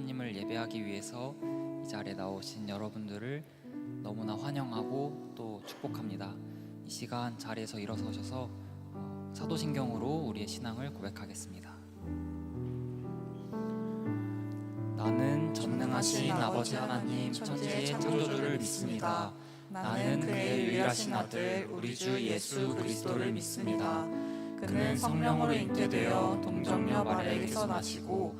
하나님을 예배하기 위해서 이 자리에 나오신 여러분들을 너무나 환영하고 또 축복합니다. 이 시간 자리에서 일어서셔서 어, 사도신경으로 우리의 신앙을 고백하겠습니다. 나는 전능하신 아버지 하나님 천지의 창조주를 믿습니다. 나는 그의 유일하신 아들 우리 주 예수 그리스도를 믿습니다. 그는 성령으로 잉태되어 동정녀 마리아에게서 나시고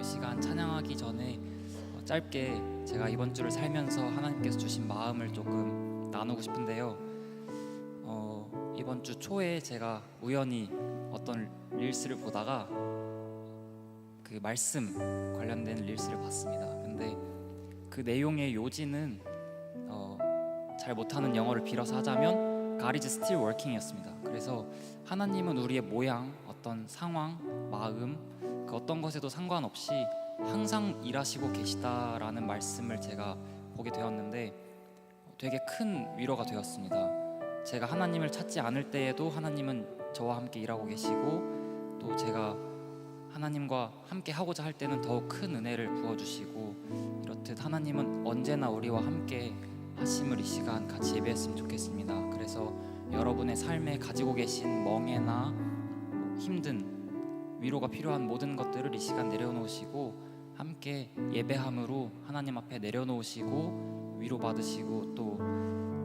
어, 이 시간 찬양하기 전에 어, 짧게 제가 이번 주를 살면서 하나님께서 주신 마음을 조금 나누고 싶은데요. 어, 이번 주 초에 제가 우연히 어떤 릴스를 보다가 그 말씀 관련된 릴스를 봤습니다. 근데 그 내용의 요지는 어, 잘 못하는 영어를 빌어서 하자면 is still working이었습니다. 그래서 하나님은 우리의 모양, 어떤 상황, 마음, 그 어떤 것에도 상관없이 항상 일하시고 계시다라는 말씀을 제가 보게 되었는데 되게 큰 위로가 되었습니다. 제가 하나님을 찾지 않을 때에도 하나님은 저와 함께 일하고 계시고 또 제가 하나님과 함께 하고자 할 때는 더욱 큰 은혜를 부어 주시고 이렇듯 하나님은 언제나 우리와 함께 하심을 이 시간 같이 예배했으면 좋겠습니다. 그래서 여러분의 삶에 가지고 계신 멍해나 뭐 힘든 위로가 필요한 모든 것들을 이 시간 내려놓으시고 함께 예배함으로 하나님 앞에 내려놓으시고 위로 받으시고 또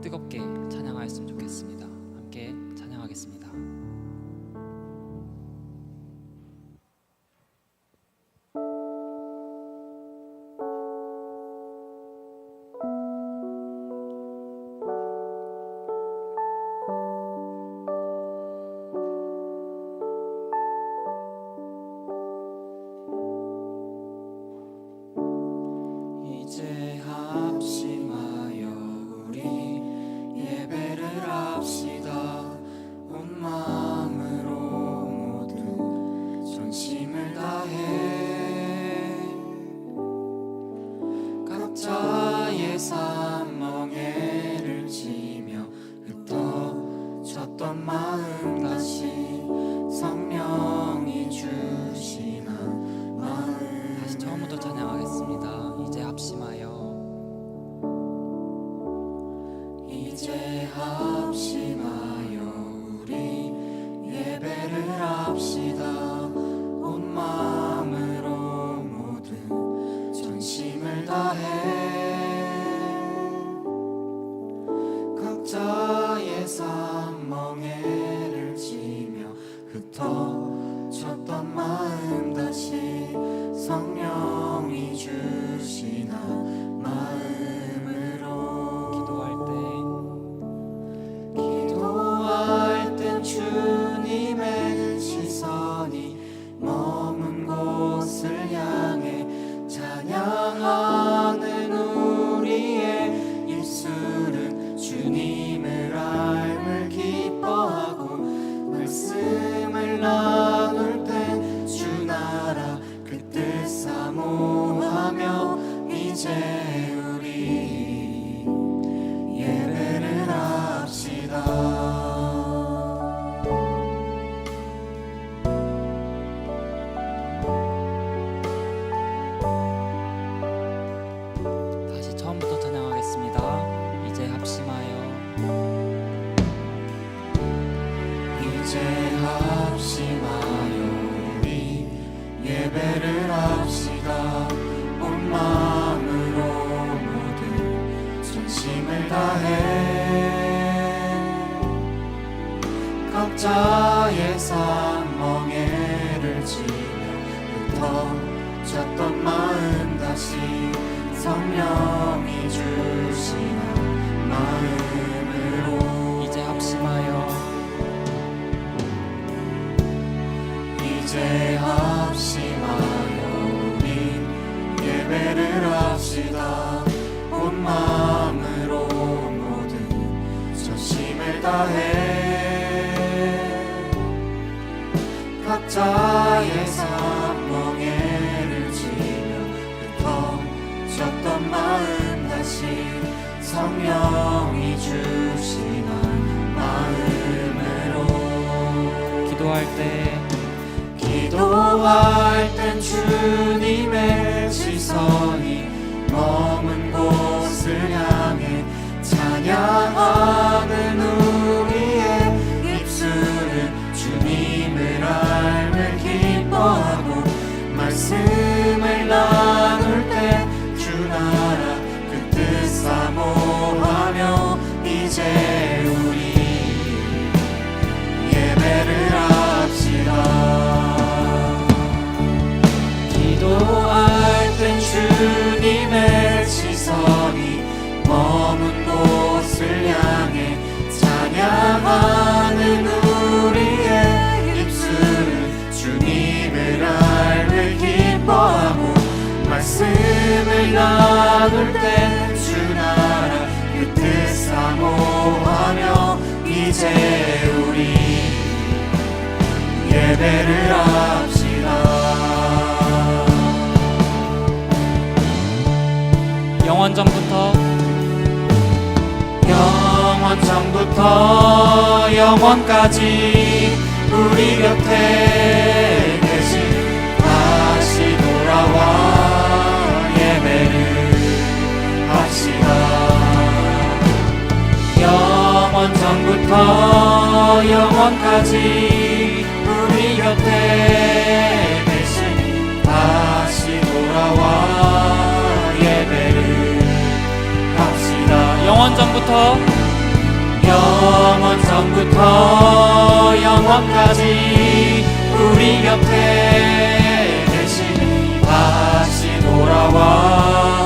뜨겁게 찬양하였으면 좋겠습니다. 함께 찬양하겠습니다. 전 죄 없이 어려우니 예배를 합시다. 온 마음으로 모든 전심을 다해. 각자의 삶. 기도할 땐 주님의 지선이 머문 곳을 향해 찬양하는 우리의 입술은 주님을 알면 기뻐하고 말씀 이제 우리 예배를 합시다. 영원 전부터. 영원 전부터 영원까지 우리 곁에 계신 다시 돌아와 예배를 합시다. 영원전부터 영원까지 우리 곁에 계시니 다시 돌아와 예배를 합시다. 영원전부터 영원전부터 영원까지 우리 곁에 계시니 다시 돌아와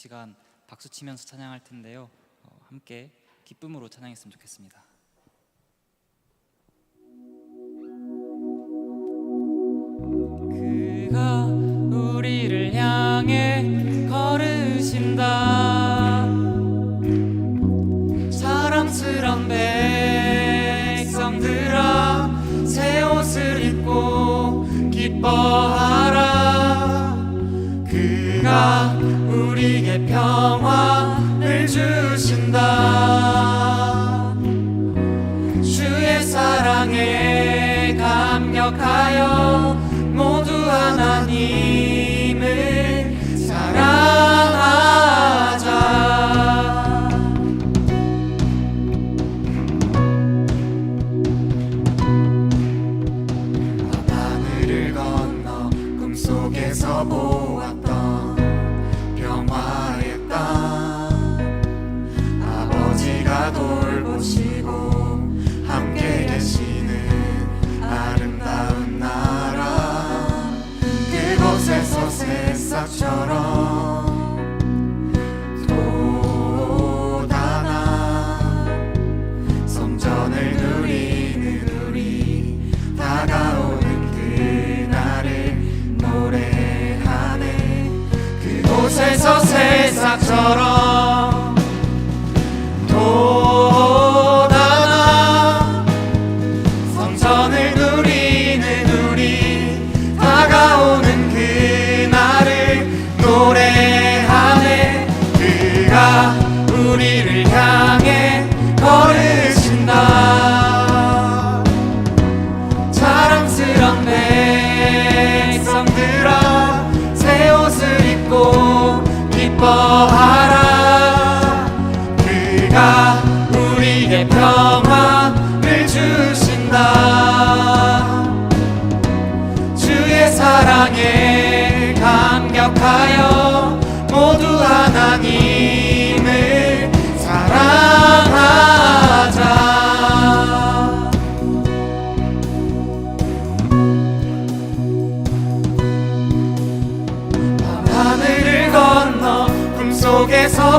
시간 박수 치면서 찬양할 텐데요. 어, 함께 기쁨으로 찬양했으면 좋겠습니다. 그가 우리를 향해 걸으신다.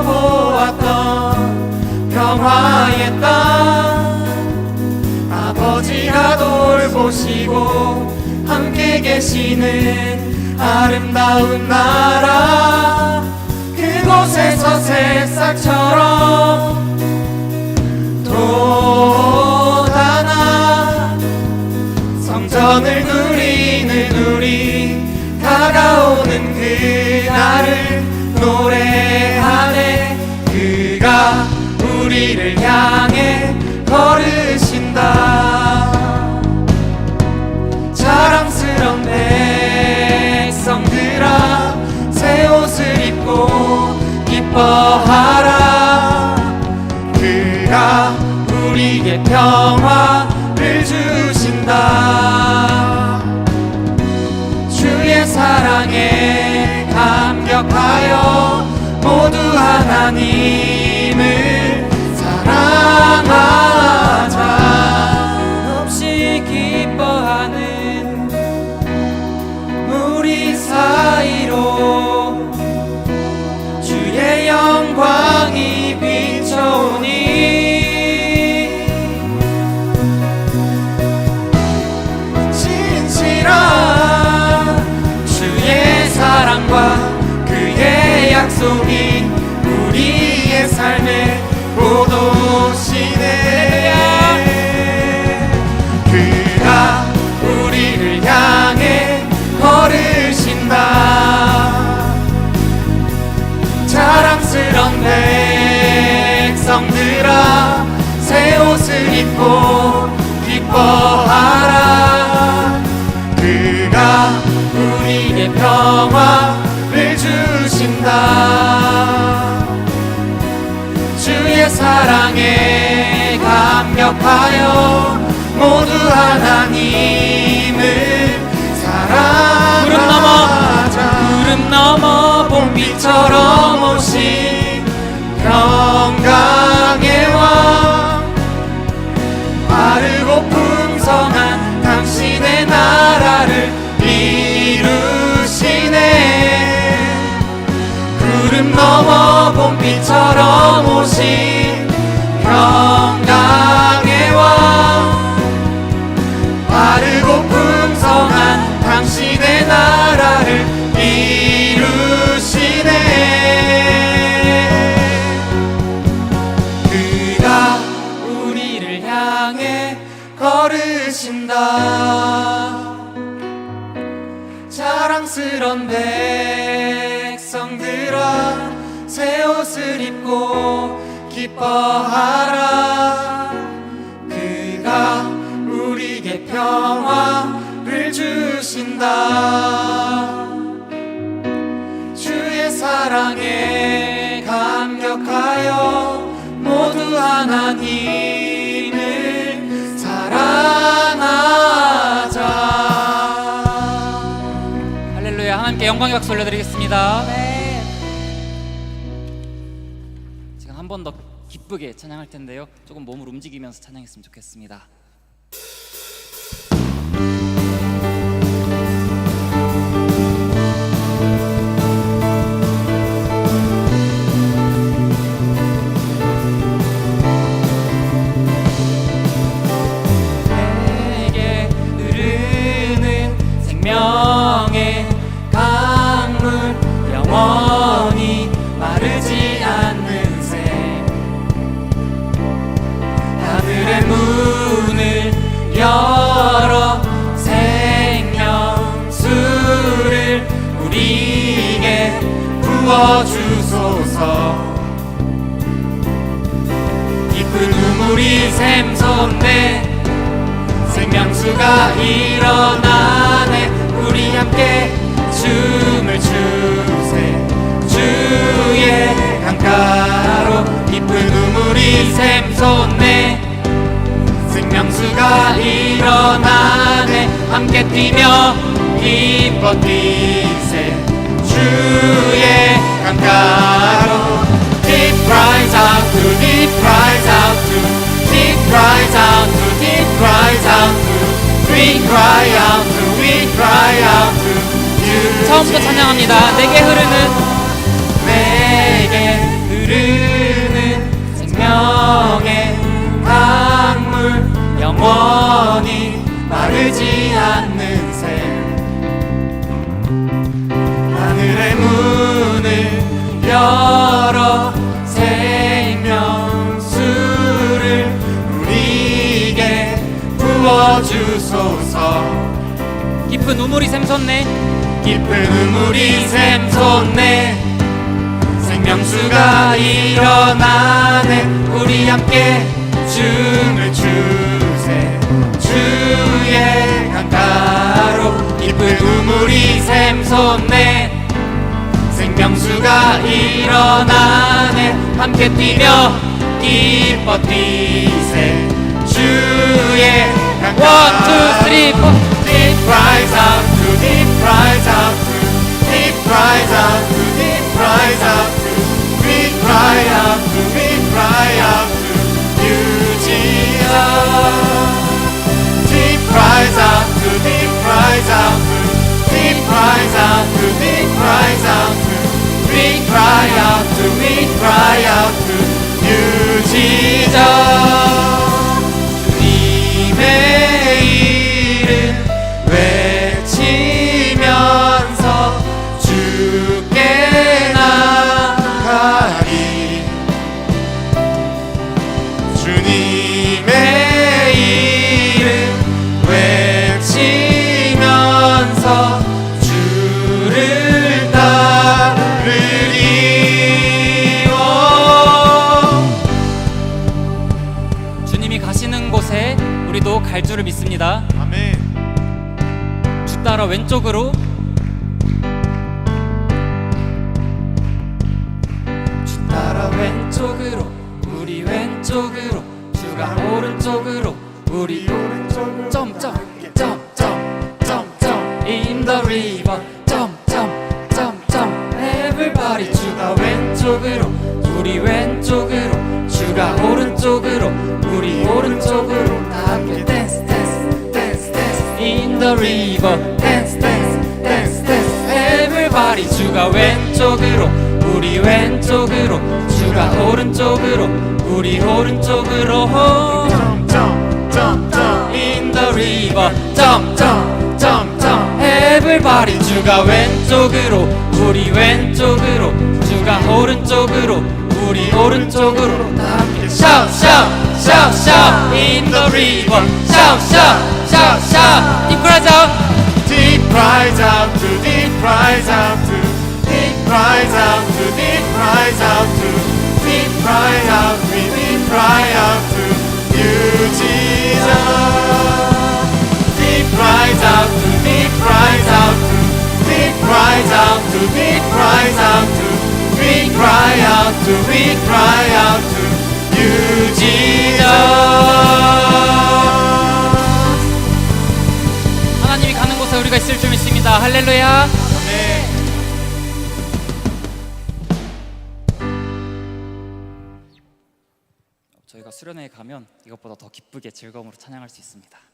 보았던 평화의 땅. 아버지가 돌보시고 함께 계시는 아름다운 나라. 그곳에서 새싹처럼 돋아나 성전을 누 기뻐하라. 그가 우리에게 평화를 주신다. 주의 사랑에 감격하여 모두 하나님 그 봄비처럼 오신 평강의 왕. 빠르고 풍성한 당신의 나라를 이루시네. 구름 넘어 봄비처럼 오신 자랑스런 백성들아 새 옷을 입고 기뻐하라. 그가 우리에게 평화를 주신다. 주의 사랑에 감격하여 모두 하나님을 사랑하 영광의 박수 올려드리겠습니다. 네. 지금 한 번 더 기쁘게 찬양할 텐데요. 조금 몸을 움직이면서 찬양했으면 좋겠습니다 영원히 마르지 않는 새. 하늘의 문을 열어 생명수를 우리에게 부어주소서. 깊은 우물이 샘솟네. 생명수가 일어나네. 우리 함께 추 주의 강가로 깊은 눈물이 샘솟네 승명수가 일어나네 함께 뛰며 기뻐 뛰세 주의 강가로 Deep cries out to deep cries out to deep cries out to deep cries out to we cry out to we cry out to you 처음부터 찬양합니다 내게 흐르는 영원히 마르지 않는 새. 하늘의 문을 열어 생명수를 우리에게 부어주소서. 깊은 우물이 샘솟네. 깊은 우물이 샘솟네. 생명수가 일어나네. 우리 함께 춤을 추 우물이 샘솟네 생명수가 일어나네 함께 뛰며 기뻐 뛰세 주의 강가로 One, two, three, four. Deep cries out to deep cries out to deep cries out to deep cries out cries out cries out to, me cries out to, we cry out to, we cry out to you, Jesus. 쪽으로. 주 따라 왼쪽으로 우리 왼쪽으로 주가 오른쪽으로 우리 오른쪽으로 점점점점점점 in the river. 점점점점 everybody 주가 왼쪽으로 우리 왼쪽으로 주가 오른쪽으로 우리 오른쪽으로. 다 함께 dance in the river dance dance dance dance everybody 주가 왼쪽으로 우리 왼쪽으로 주가 오른쪽으로 우리 오른쪽으로 점점점점 in the river 점점점점 everybody 주가 왼쪽으로 우리 왼쪽으로 주가 오른쪽으로 우리 오른쪽으로 다 함께 shout shout shout shout in the river shout shout shout shout Deep cries out. Deep cries out to deep cries out to. Deep cries out to deep cries out to. Deep cries out we deep cry out to. You Jesus. Deep cries out to deep cries out to. Deep cries out to deep cries out to. We cry out to we cry out to. You Jesus 우리가 있을 줄 믿습니다. 할렐루야. 저희가 수련회에 가면 이것보다 더 기쁘게 즐거움으로 찬양할 수 있습니다.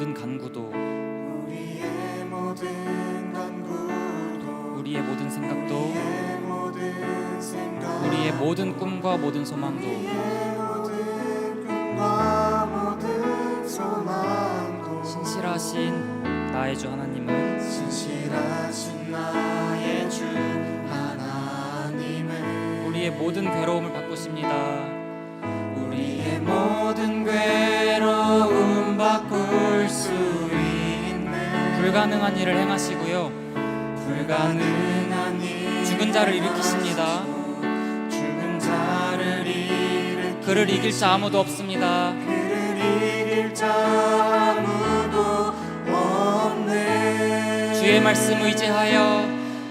모든 간구도 우리의 모든 간구도 우리의 모든 생각도 우리의 모든 생각 우리의 모든 꿈과 모든 소망도 우리의 모든 꿈과 모든 소망도 신실하신 나의 주 하나님은 신실하신 나의 주 하나님은 우리의 모든 괴로움을 바꾸십니다. 불가능한 일을 행하시고요. 불가능한 일 죽은 자를 일으키십니다. 죽은 자를 일으키 그를 이길 자 아무도 없습니다. 그를 이길 자 아무도 없네 주의 말씀 의지하여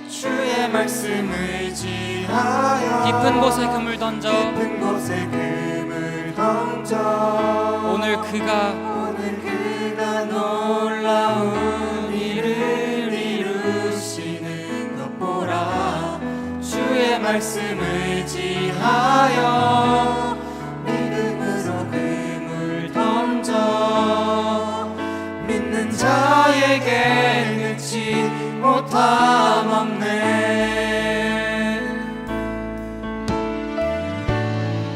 주의 말씀 의지하여 깊은 곳에 금을 던져 깊은 곳에 금을 던져 오늘 그가 오늘 그가 놀라운 말씀 의지하여 믿음으로 금을 던져 믿는 자에게 늦지 못함 없네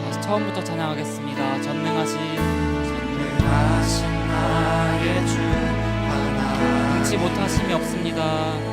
다시 처음부터 찬양하겠습니다. 전능하신 전능하신 나의 주 하나 능치 못하심이 없습니다.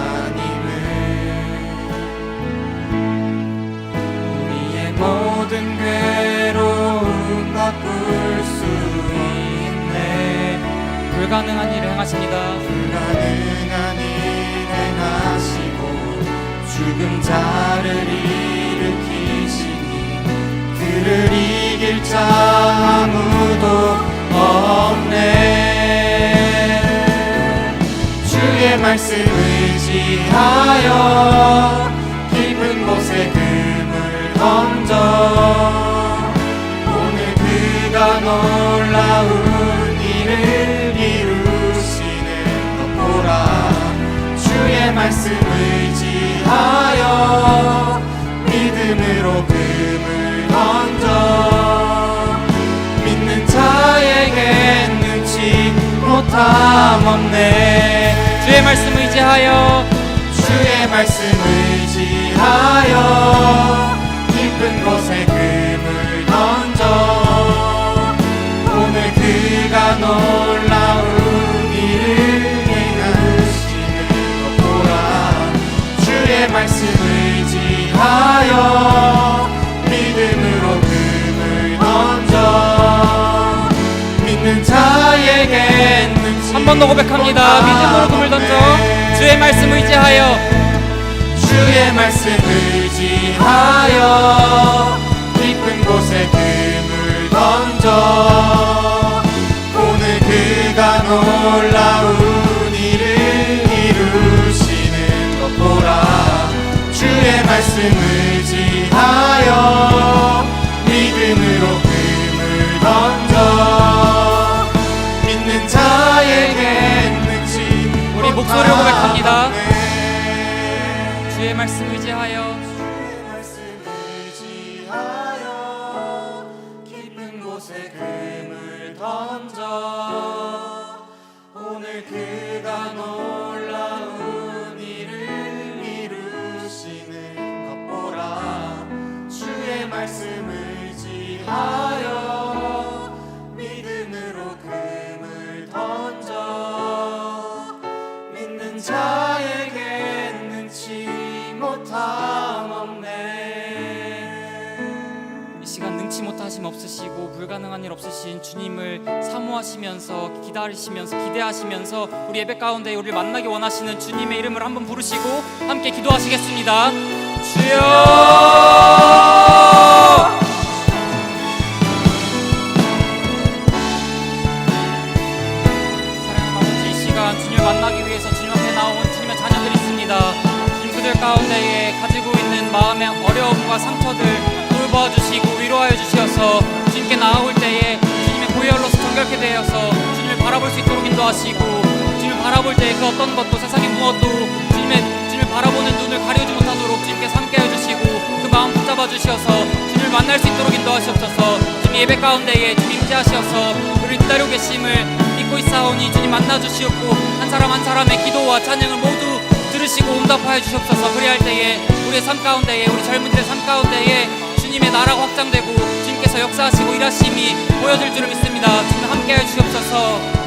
불가능한 일을 행하십니다. 불가능한 일 행하시고 죽은 자를 일으키시니 그를 이길 자 아무도 없네 주의 말씀 의지하여 깊은 곳에 금을 던져 오늘 그가 놀라운 말씀 의지하여 믿음으로 금을 던져 믿는 자에게 눈치 못함 없네. 주의 말씀 의지하여 주의 말씀 의지하여 깊은 곳에 금을 던져 오늘 그가 놀라 말씀 의지하여 믿음으로 금을 던져 믿는 자에게 한 번 더 고백합니다. 믿음으로 금을 던져 주의 말씀 의지하여 주의 말씀 의지하여 깊은 곳에 금을 던져 오늘 그가 놀라운 못함 없네 이 시간 능치 못하심 없으시고 불가능한 일 없으신 주님을 사모하시면서 기다리시면서 기대하시면서 우리 예배 가운데 우리를 만나기 원하시는 주님의 이름을 한번 부르시고 함께 기도하시겠습니다. 주여! 어려움과 상처들 돌봐주시고 위로하여 주시어서 주님께 나아올 때에 주님의 보혈로서 정결케 되어서 주님을 바라볼 수 있도록 인도하시고 주님을 바라볼 때 그 어떤 것도 세상의 무엇도 주님의 주님을 바라보는 눈을 가려지 못하도록 주님께서 함께해 주시고 그 마음 붙잡아 주시어서 주님을 만날 수 있도록 인도하시옵소서. 주님 예배 가운데에 주님 임재하시어서 우리를 기다리고 계심을 믿고 있사오니 주님 만나 주시옵고 한 사람 한 사람의 기도와 찬양을 모두 들으시고 응답하여 주시옵소서. 그리할 때에 우리의 삶 가운데에 우리 젊은이들의 삶 가운데에 주님의 나라가 확장되고 주님께서 역사하시고 일하심이 보여질 줄을 믿습니다. 주님 함께하여 주시옵소서